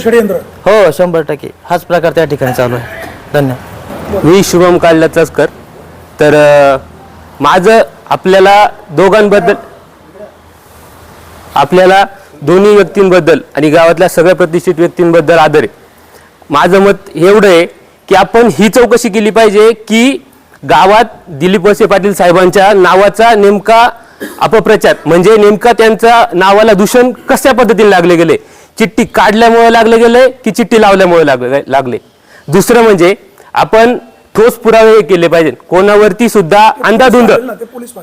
षडयंत्र हो शंभर टक्के. हाच प्रकार त्या ठिकाणी चालू आहे. धन्यवाद. मी शुभम काळला चसकर तर अ, माझं आपल्याला दोघांबद्दल आपल्याला दोन्ही व्यक्तींबद्दल आणि गावातल्या सगळ्या प्रतिष्ठित व्यक्तींबद्दल आदर आहे. माझं मत एवढं आहे की आपण ही चौकशी केली पाहिजे की गावात दिलीप वळसे पाटील साहेबांच्या नावाचा नेमका अपप्रचार म्हणजे नेमका त्यांच्या नावाला दूषण कशा पद्धतीने लागले गेले? चिठ्ठी काढल्यामुळे लागले गेले की चिठ्ठी लावल्यामुळे लागले लागले? दुसरं म्हणजे आपण ठोस पुरावे केले पाहिजे कोणावरती सुद्धा पाटील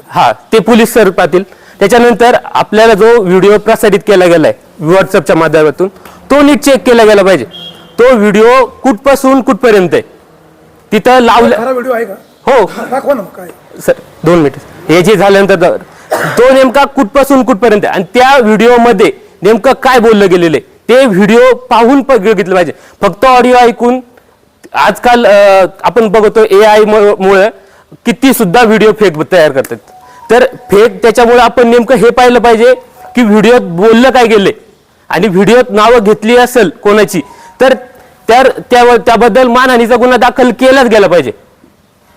हा ते पोलीस सर पाटील त्याच्यानंतर आपल्याला जो व्हिडिओ प्रसारित केला गेलाय व्हॉट्सअपच्या माध्यमातून तो नीट चेक केला गेला पाहिजे. तो व्हिडिओ कुठपासून कुठपर्यंत आहे? तिथं लावलं हो. सर दोन मिनिट. हे जे झाल्यानंतर तर- तो नेमका कुठपासून कुठपर्यंत आहे? आणि त्या व्हिडिओमध्ये नेमकं काय बोललं गेलेलं आहे? ते व्हिडिओ पाहून बघितलं पाहिजे. फक्त ऑडिओ ऐकून आजकाल आपण बघतो ए आय मुळे किती सुद्धा व्हिडिओ फेक तयार करतात. तर फेक त्याच्यामुळे आपण नेमकं हे पाहिलं पाहिजे की व्हिडिओत बोललं काय गेले आणि व्हिडिओत नावं घेतली असेल कोणाची तर त्या त्यावर त्याबद्दल मानहानीचा गुन्हा दाखल केलाच गेला पाहिजे.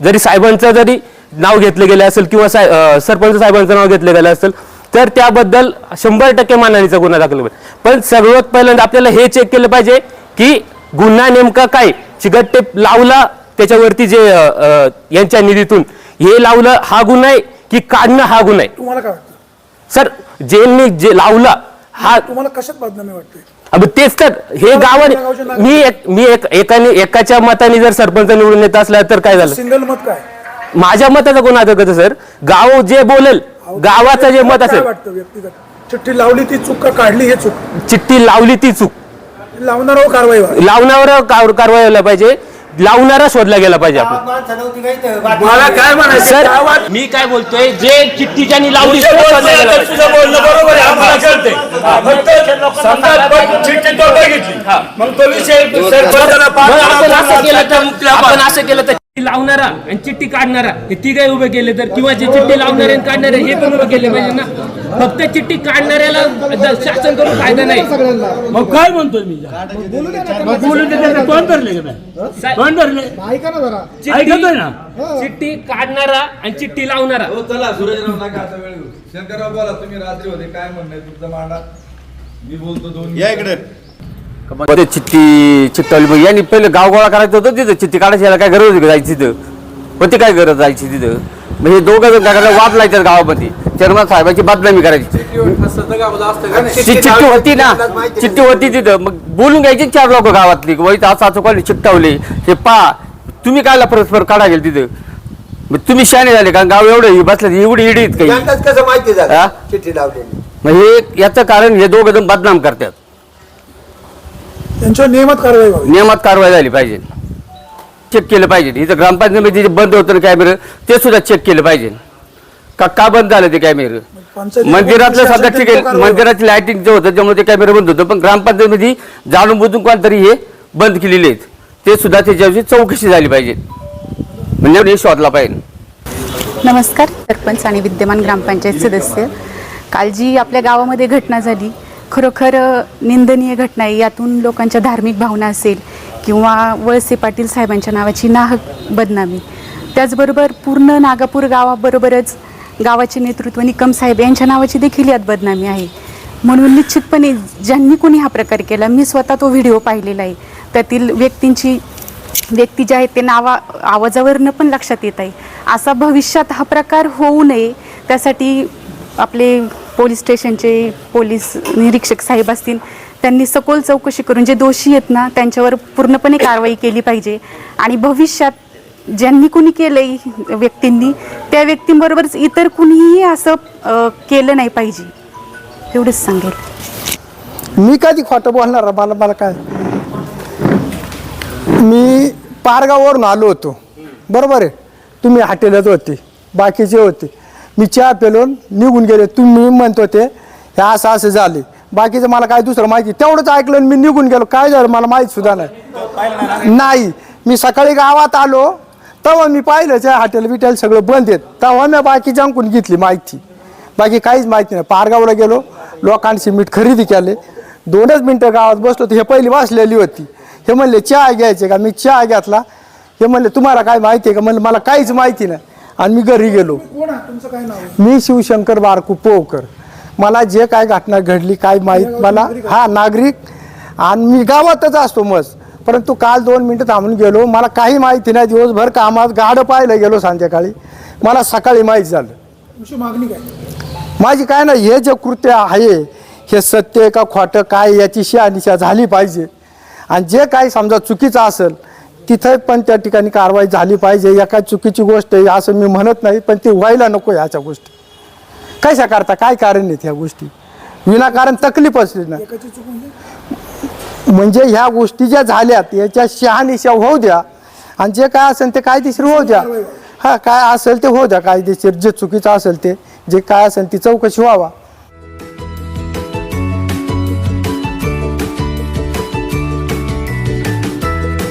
जरी साहेबांचं जरी नाव घेतलं गेलं असेल किंवा साहे- सरपंच साहेबांचं नाव घेतलं गेलं असेल तर त्याबद्दल शंभर टक्के मानहानीचा गुन्हा दाखल होईल. पण सर्वात पहिल्यांदा आपल्याला हे चेक केलं पाहिजे की गुन्हा नेमका काय? चिकट लावला त्याच्यावरती जे यांच्या निधीतून. हे लावलं हा गुन्हा आहे की काढणं हा गुन्हा आहे? तुम्हाला काय वाटतं? सर ज्यांनी जे लावला हा तुम्हाला कशात बदनामी वाटते? अब तेच तर हे गावाने नागरिक- मी एक मी एक एकाने एकाच्या मताने जर सरपंच निवडून येत असला तर काय झालं? सिंगल मत काय? माझ्या मताचा कोण आता सर. गाव जे बोलेल गावाचं जे मत असेल. वाटतं व्यक्तिगत? चिठ्ठी लावली ती चूक का काढली हे चूक? चिठ्ठी लावली ती चूक. लावणारा कारवाई व्हावी लावण्यावर कार- कारवाई व्हायला पाहिजे. लावणारा शोधला गेला पाहिजे आपण. मला काय म्हणायचं? सर मी काय बोलतोय जे चिठ्ठी ज्यांनी लावली तुझं बोलणं बरोबर आहे. आम्हाला कळतंय. फक्त समजा पण चिठ्ठी तो बघितली मग तो विषय सरपंचाला आपण असं केलं तर मुक्त्या आपण असं केलं तर चिठ्ठी लावणारा आणि चिठ्ठी काढणारा हे तिघही उभे केले तर किंवा जे चिठ्ठी लावणारे आणि काढणारे हे पण उभे केले पाहिजे ना. फक्त चिठ्ठी काढणाऱ्याला ज- शासन करून फायदा नाही. मग काय म्हणतोय मी? मग बोलून देते तोंड धरले का नाही? तोंड धरले? ऐकतोय ना? चिठ्ठी काढणारा आणि चिठ्ठी लावणारा. हो चला सूरजराव नका आता वेळ घेऊ. शंकरराव बोला तुम्ही रात्री होते. काय म्हणणं आहे? तुमचं मांडा? मी बोलतो दोन या इकडे. ते चिठ्ठी चिठ्ठवली मग यांनी पहिले गाव गोळा करायचं होतं तिथं. चिठ्ठी काढायची याला काय गरज होती का जायची तिथं? होती काय गरज जायची तिथं? मग हे दोघं जण काय करायला वाद लायतात गावामध्ये. चेअरमन साहेबांची बदनामी करायची. चिठ्ठी होती ना. चिठ्ठी होती तिथं. मग बोलून घ्यायची चार लोक गावातली. की वैत असं असं कोणी चिठ्ठावले. हे पा. तुम्ही कायला परस्पर काढा गेल तिथं? मग तुम्ही शाने झाले का गाव एवढं बसले एवढी इडी आहेत काही. त्यांनाच कसं माहिती हा? झालं चिठ्ठी लावलेली. मग हे याचं कारण हे दोघं जण बदनाम करतात. त्यांच्यावर नियमात कारवाई व्हावी. नियमात कारवाई झाली पाहिजे. चेक केलं पाहिजे. इथं ग्रामपंचायतीमध्ये जे बंद होतं कॅमेरे ते सुद्धा चेक केलं पाहिजे. का का बंद झालं ते कॅमेरे? मंदिरातलं सध्या ठीक आहे कारवाई मंदिराची लाईटिंग जे होतं त्यामुळे ते कॅमेरे बंद होतं. पण ग्रामपंचायतीमध्ये जाणून बुजून कोणतरी हे बंद केलेले आहेत. ते सुद्धा त्याच्याविषयी चौकशी झाली पाहिजे. म्हणजे हे शोधला पाहिजे. नमस्कार सरपंच आणि विद्यमान ग्रामपंचायत सदस्य. काल जी आपल्या गावामध्ये घटना झाली खरोखर निंदनीय घटना आहे. यातून लोकांच्या धार्मिक भावना असेल किंवा वळसे पाटील साहेबांच्या नावाची नाहक बदनामी. त्याचबरोबर पूर्ण नागापूर गावाबरोबरच गावाचे नेतृत्व निकम साहेब यांच्या नावाची देखील यात बदनामी आहे. म्हणून निश्चितपणे ज्यांनी कोणी हा प्रकार केला मी स्वतः तो व्हिडिओ पाहिलेला आहे. त्यातील व्यक्तींची व्यक्ती जे आहेत ते नावा आवाजावरनं पण लक्षात येत आहे. असा भविष्यात हा प्रकार होऊ नये त्यासाठी आपले पोलीस स्टेशनचे पोलीस निरीक्षक साहेब असतील त्यांनी सखोल चौकशी करून जे दोषी आहेत ना त्यांच्यावर पूर्णपणे कारवाई केली पाहिजे. आणि भविष्यात ज्यांनी कुणी केलं व्यक्तींनी त्या व्यक्तींबरोबरच इतर कुणीही असं केलं नाही पाहिजे. एवढंच सांगेल. मी कधी खोटं बोलणार मला मला काय? मी पारगाववरून आलो होतो. बरोबर आहे? तुम्ही हॉटेलच होते बाकीचे होते. मी चहा पेलून निघून गेले. तुम्ही म्हणत होते हे असं असं झाले. बाकीचं मला काय दुसरं माहिती? तेवढंच ऐकलं आणि मी निघून गेलो. काय झालं? मला माहीत सुद्धा नाही. नाही. मी सकाळी गावात आलो. तेव्हा मी पाहिलं त्या हॉटेल बिटेल सगळं बंद आहेत. तेव्हा मी बाकी जांकून घेतली माहिती. बाकी काहीच माहिती नाही. पारगावला गेलो. लोकांशी मीठ खरेदी केले. दोनच मिनटं गावात बसलो तर हे पहिली वाचलेली होती. हे म्हणले चहा घ्यायचे का? मी चहा घेतला. हे म्हणले तुम्हाला काय माहिती आहे का? म्हणलं मला काहीच माहिती नाही. आणि मी घरी गेलो. कोण आहे? तुमचं काय नाव? आहे मी शिवशंकर बारकू पोवकर मला जे काय घटना घडली काय माहीत मला? हा नागरिक. आणि मी गावातच असतो मस्त. परंतु काल दोन मिनटं थांबून गेलो. मला काही माहिती नाही. दिवसभर कामात गाडं पाहायला गेलो संध्याकाळी. मला सकाळी माहीत झालं. तुमची मागणी काय? माझी काय ना हे जे कृत्य आहे हे सत्य आहे का खोटं काय याची शहानिशा झाली पाहिजे. आणि जे काही समजा चुकीचं असेल तिथं पण त्या ठिकाणी कारवाई झाली पाहिजे. या काय चुकीची गोष्ट आहे असं मी म्हणत नाही पण ती व्हायला नको ह्याच्या गोष्टी. कशा करता काय कारण आहेत ह्या गोष्टी? विनाकारण तकलीफ असली ना. म्हणजे? म्हणजे ह्या गोष्टी ज्या झाल्यात याच्या शहानिशा होऊ द्या. आणि जे काय असेल ते कायदेशीर होऊ द्या. हा काय असेल ते होऊ द्या कायदेशीर. जे चुकीचं असेल ते जे काय असेल ती चौकशी व्हावा.